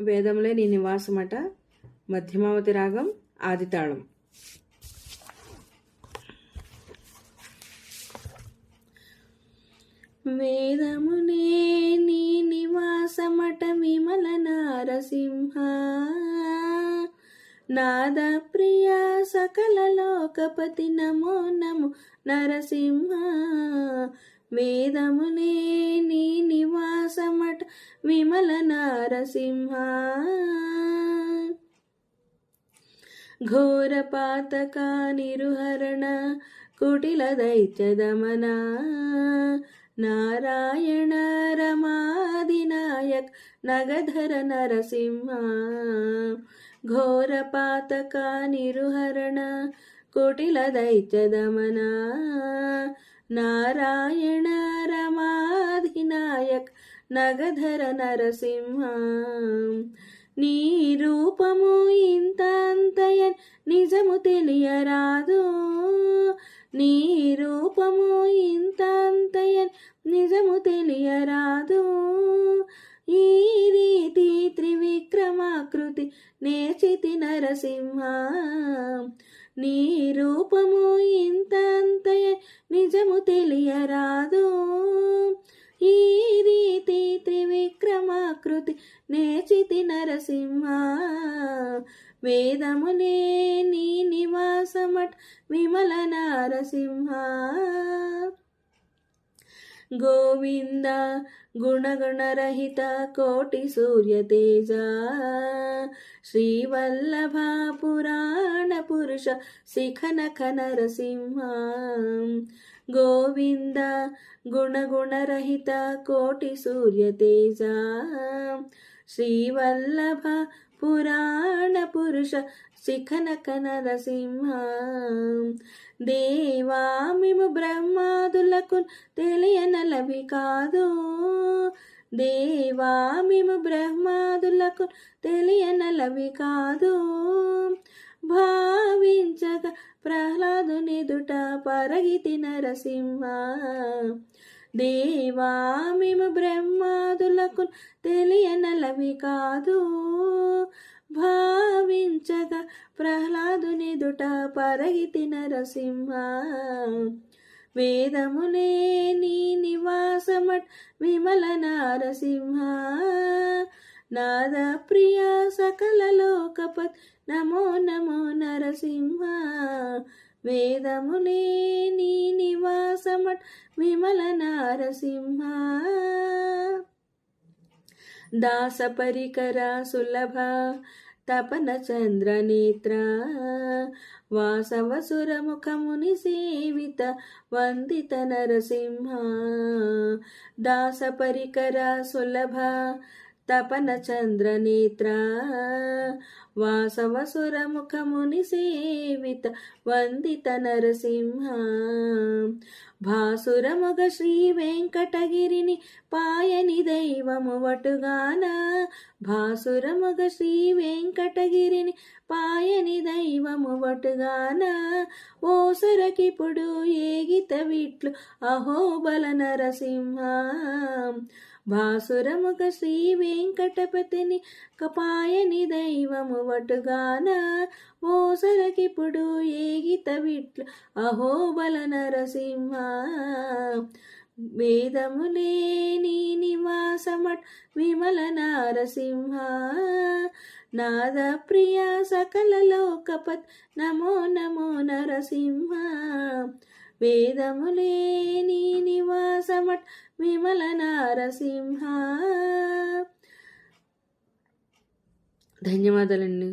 వేదంలో నీ నివాసమట మధ్యమావతి రాగం ఆదితాళం. వేదమునే నీ నివాసమట విమల నారసింహ. నాద ప్రియ సకల లోకపతి నమో నమో నరసింహ. వేదమునే విమల నారసింహ. ఘోర పాతక నిరుహరణ కుటిల దైత్యదమన నారాయణ రమాదినాయక్ నగధర నరసింహ. ఘోర పాతక నిరుహరణ కుటిల దైత్యదమన నారాయణ రమాధి నగధర నరసింహ. నీ రూపము ఇంత అంతయన్ నిజము తెలియరాదు. నీ రూపము ఇంత అంతయన్ నిజము తెలియరాదు. ఈ రీతి త్రివిక్రమాకృతి నేచితి నరసింహ. నీ రూపము ఇంత అంతయన్ నిజము తెలియరాదు. ఈ రీతి త్రివిక్రమాకృతి నేచితి నరసింహ. వేదమునే నీ నివాసమట్ విమల నరసింహ. గోవింద గుణగుణరహిత కోటి సూర్యతేజ. శ్రీవల్లభ పురాణ పురుష శిఖనఖ నరసింహ. గోవింద గుణగుణరహిత కోటి సూర్యతేజ శ్రీవల్లభ పురాణ పురుష శిఖనక నరసింహ దేవా మేము బ్రహ్మాదులకు తెలియనలవి కాదు. దేవా మేము బ్రహ్మాదులకు తెలియనలవి కాదు. భావించక ప్రహ్లాదునిదుట పరగితి నరసింహ. దేవా మేము బ్రహ్మాదులకు తెలియనలవి కాదు. భావించక ప్రహ్లాదునిదుట పరగితి నరసింహ. వేదమునే నీ నివాసమట్ విమల నరసింహ. నాద ప్రియ సకల లోకపత్. నమో నమో నరసింహ. వేదమునే నీ నివాసమట్. విమల నారసింహ. దాస పరికర సులభ. తపన చంద్ర నేత్ర. వాసవసుర సేవిత. వందిత నరసింహ. దాస పరికర సులభ. తపన చంద్ర నేత్ర వాసవసుర సేవిత వందిత నరసింహ. భాసురముగ శ్రీ వెంకటగిరిని పాయని దైవము వటుగాన. భాసురముగ శ్రీ వెంకటగిరిని పాయని దైవము వటుగాన. ఓసరకిప్పుడు ఏగిత విట్లు అహోబల నరసింహ. భాసురముగ శ్రీ వెంకటపతిని కపాయని దైవము వటుగాన ఓసరకిప్పుడు ఏగిత విట్లు? అహోబల నరసింహ వేదములే నీ నివాసమట్ విమల నరసింహ. నాద ప్రియ సకల లోకపత్ నమో నమో నరసింహ. వేదములే నీ నివాసమట్ విమల నారసింహ. ధన్యవాదాలండి.